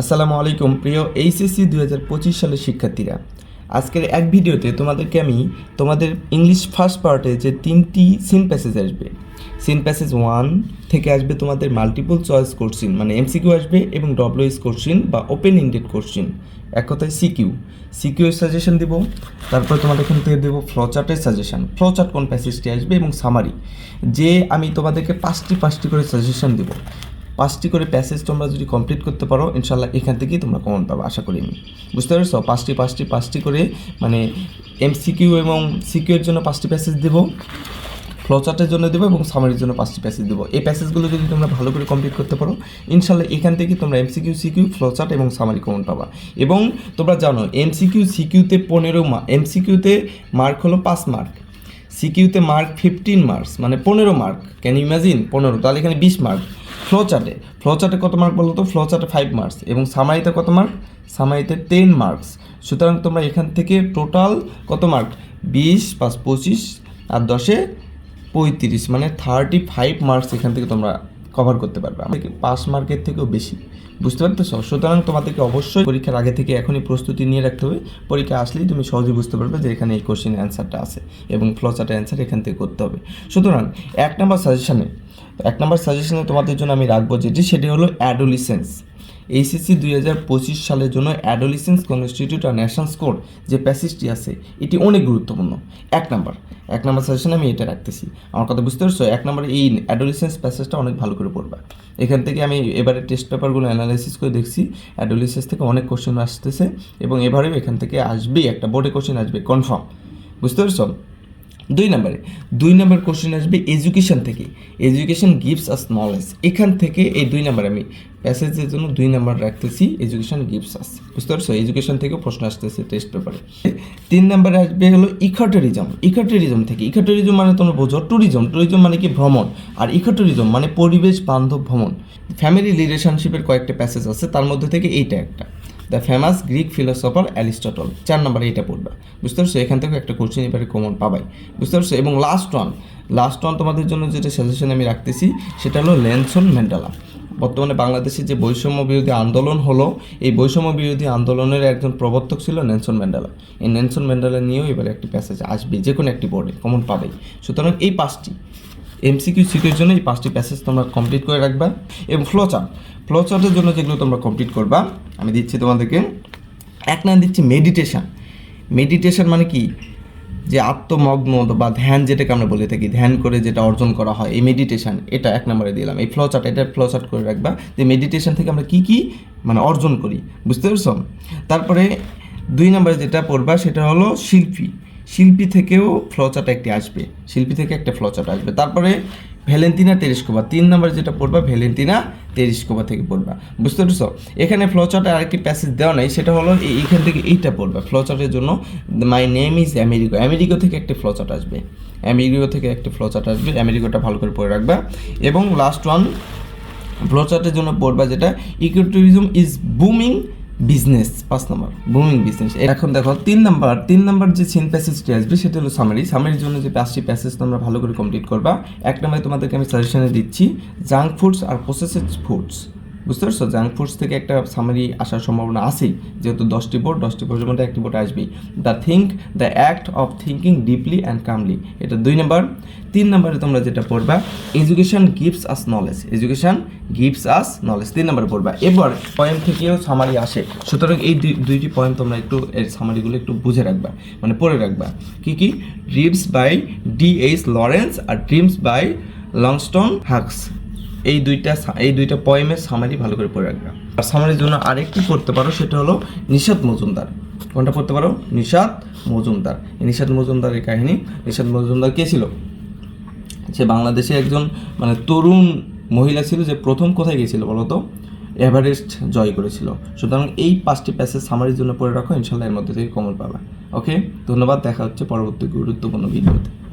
আসসালামু আলাইকুম, প্রিয় এইচএসসি দু হাজার পঁচিশ সালের শিক্ষার্থীরা। আজকের এক ভিডিওতে তোমাদেরকে আমি তোমাদের ইংলিশ ফার্স্ট পার্টে যে তিনটি সিন প্যাসেজ আসবে। সিন প্যাসেজ ওয়ান থেকে আসবে তোমাদের মাল্টিপল চয়েস কোশ্চিন মানে এমসিকিউ আসবে এবং ডব্লিউএস কোশ্চিন বা ওপেন ইন্ডেড কোশ্চিন এক কথায় সিকিউ সিকিউ এর সাজেশন দিব, তারপর তোমাদের এখান থেকে দেবো ফ্লোচার্টের সাজেশন ফ্লোচার্ট কোন প্যাসেজটি আসবে এবং সামারি যে আমি তোমাদেরকে পাঁচটি পাঁচটি করে সাজেশন দেবো। পাঁচটি করে প্যাসেজ তোমরা যদি কমপ্লিট করতে পারো ইনশাল্লাহ এখান থেকেই তোমরা কমন পাবে, আশা করি আমি। বুঝতে পারছ? পাঁচটি পাঁচটি পাঁচটি করে মানে এমসিকিউ এবং সিকিউ এর জন্য পাঁচটি প্যাসেজ দেবো ফ্লোচার্টের জন্য দেবো এবং সামারির জন্য পাঁচটি প্যাসেজ দেবো। এই প্যাসেজগুলো যদি তোমরা ভালো করে কমপ্লিট করতে পারো ইনশাল্লাহ এখান থেকে তোমরা এমসিকিউ সিকিউ ফ্লোচার্ট এবং সামারি কমন পাবা। এবং তোমরা জানো এমসিকিউ সিকিউতে পনেরো মা এমসিকিউতে মার্ক হলো পাঁচ মার্ক সিকিউতে মার্ক ফিফটিন মার্কস মানে পনেরো মার্ক ক্যান ইমাজিন পনেরো, তাহলে এখানে বিশ মার্ক ফ্লো চার্টে ফ্লো চার্টে কত মার্ক বলো তো? ফ্লো চার্টে ফাইভ মার্কস এবং সামাইতে কত মার্ক সামাইতে টেন মার্কস সুতরাং তোমরা এখান থেকে টোটাল কত মার্ক বিশ পাঁচ পঁচিশ আর দশে পঁয়ত্রিশ মানে থার্টি ফাইভ মার্কস এখান থেকে তোমরা কভার করতে পারবে, আমাদেরকে পাস মার্কের থেকেও বেশি। বুঝতে পারতেছ সুতরাং তোমাদেরকে অবশ্যই পরীক্ষার আগে থেকে এখনই প্রস্তুতি নিয়ে রাখতে হবে। পরীক্ষা আসলেই তুমি সহজে বুঝতে পারবে যে এখানে এই কোশ্চেনের অ্যান্সারটা আছে এবং ফ্লোচার্টের অ্যান্সার এখান থেকে করতে হবে। সুতরাং এক নম্বর সাজেশানে এক নম্বর সাজেশানে তোমাদের জন্য আমি রাখব যেটি, সেটি হলো অ্যাডোলিসেন্স এইচএসসি দুই হাজার পঁচিশ সালের জন্য অ্যাডোলিসেন্স কনস্টিটিউট আর ন্যাশনাল স্কোর যে প্যাসেজটি আছে, এটি অনেক গুরুত্বপূর্ণ। এক নাম্বার এক নাম্বার সাজেশনে আমি এটা রাখতেছি। আমার কথা বুঝতে পারছ? এক নম্বরে এই অ্যাডোলিসেন্স প্যাসেজটা অনেক ভালো করে পড়বা। এখান থেকে আমি এবারে টেস্ট পেপারগুলো অ্যানালাইসিস করে দেখছি। অ্যাডোলিসেন্স থেকে অনেক কোশ্চেন আসতেছে এবং এবারেও এখান থেকে আসবেই, একটা বোর্ডে কোশ্চেন আসবে কনফার্ম বুঝতে পারছ? দুই নম্বরে, দুই নম্বর কোশ্চেন আসবে এডুকেশন থেকে। এডুকেশন গিভস আস নলেজ এখান থেকে এই দুই নম্বর আমি প্যাসেজের জন্য দুই নম্বর রাখতেছি এডুকেশন গিভস আস বুঝতে পারছ? এডুকেশন থেকে প্রশ্ন আসতেছে টেস্ট পেপারে তিন নম্বরে আসবে হলো ইকোট্যুরিজম ইকোট্যুরিজম থেকে ইকোট্যুরিজম মানে তোমরা বোঝো ট্যুরিজম ট্যুরিজম মানে কি? ভ্রমণ। আর ইকোট্যুরিজম মানে পরিবেশ বান্ধব ভ্রমণ। ফ্যামিলি রিলেশনশিপের কয়েকটা প্যাসেজ আছে, তার মধ্যে থেকে এইটা একটা। The famous Greek philosopher Aristotle চার নম্বরে এটা পড়বা। বুঝতে পারছ? এখান থেকে একটা কোশ্চেন এবারে কমন পাবাই। বুঝতে পারছ? এবং লাস্ট ওয়ান লাস্ট ওয়ান তোমাদের জন্য যেটা সাজেশন আমি রাখতেছি, সেটা হলো ল্যানসন ম্যান্ডেলা বর্তমানে বাংলাদেশে যে বৈষম্য বিরোধী আন্দোলন হলো, এই বৈষম্য বিরোধী আন্দোলনের একজন প্রবর্তক ছিল নেলসন ম্যান্ডেলা এই নেনসন ম্যান্ডেলা নিয়েও এবারে একটি প্যাসেজ আসবে যে কোনো একটি বোর্ডে কমন পাবেই। সুতরাং এই পাঁচটি এমসিকিউ সিকিউর জন্য এই পাঁচটি প্যাসেজ তোমরা কমপ্লিট করে রাখবা এবং ফ্লো চার্ট ফ্লো চার্টের জন্য যেগুলো তোমরা কমপ্লিট করবা, আমি দিচ্ছি তোমাদেরকে, এক নাম দিচ্ছি মেডিটেশান মেডিটেশান মানে কি? যে আত্মমগ্ন বা ধ্যান যেটাকে আমরা বলে থাকি, ধ্যান করে যেটা অর্জন করা হয়, এই মেডিটেশান এটা এক নম্বরে দিলাম। এই ফ্লো চার্ট এটা ফ্লো চার্ট করে রাখবা যে মেডিটেশন থেকে আমরা কি কি মানে অর্জন করি, বুঝতে পারছ? তারপরে দুই নম্বরে যেটা পড়বা, সেটা হলো শিল্পী। শিল্পী থেকেও ফ্লোচার্ট একটি আসবে। শিল্পী থেকে একটা ফ্লোচার্ট আসবে। তারপরে ভ্যালেন্টিনা তেরিস্কোবা তিন নম্বর যেটা পড়বা ভ্যালেন্টিনা তেরিস্কোবা থেকে পড়বা। বুঝতে পারছ? এখানে ফ্লোচার্টে আরেকটি প্যাসেজ দেওয়া নেই, সেটা হলো এই- এইখান থেকে এইটা পড়বা ফ্লোচার্টের জন্য। My name is Americo Americo থেকে একটি ফ্লোচার্ট আসবে। আমেরিকো থেকে একটি ফ্লোচার্ট আসবে। আমেরিকোটা ভালো করে পড়ে রাখবা। এবং লাস্ট ওয়ান ফ্লোচার্টের জন্য পড়বা যেটা eco tourism is booming business পাঁচ নম্বর বুমিং বিজনেস এখন দেখো, তিন নাম্বার তিন নাম্বার যে সিন প্যাসেজটি আসবে, সেটা হলো সামারি সামারির জন্য যে পাঁচটি প্যাসেজ তোমরা ভালো করে কমপ্লিট করবা, এক নম্বরে তোমাদেরকে আমি সাজেশনে দিচ্ছি জাঙ্ক ফুডস আর প্রসেসেড ফুডস বুঝতে পারছ? জাঙ্ক থেকে একটা সামারি আসার সম্ভাবনা আছেই। যেহেতু দশটি বোর্ড দশটি বোর্ডের মধ্যে একটি বোর্ড আসবেই। The think the act of thinking deeply and calmly এটা দুই নাম্বার। তিন নম্বরে তোমরা যেটা পড়বা education gives us knowledge education gives us knowledge তিন নম্বরে পড়বা। এবার পয়েন্ট থেকেও সামারি আসে। সুতরাং এই দুই- দুইটি পয়েন্ট তোমরা একটু, এর সামারিগুলো একটু বুঝে রাখবা। মানে পড়ে রাখবা। কি কি? Dreams by D H Lawrence R dreams by Langston Hughes এই দুইটা এই দুইটা পয়েমের সামারি ভালো করে পড়ে রাখবা। আর সামারির জন্য আরেকটি পড়তে পারো, সেটা হলো নিষাদ মজুমদার। কোনটা পড়তে পারো? নিষাদ মজুমদার। নিশাত মজুমদারের কাহিনী। নিষাদ মজুমদার কে ছিল? সে বাংলাদেশে একজন মানে তরুণ মহিলা ছিল যে প্রথম কোথায় গিয়েছিল বলো তো? এভারেস্ট জয় করেছিল। সুতরাং এই পাঁচটি প্যাসেজ সামারির জন্য পড়ে রাখো ইনশাল্লাহ এর মধ্যে থেকে কমল পাবে। ওকে ধন্যবাদ, দেখা হচ্ছে পরবর্তী গুরুত্বপূর্ণ ভিডিওতে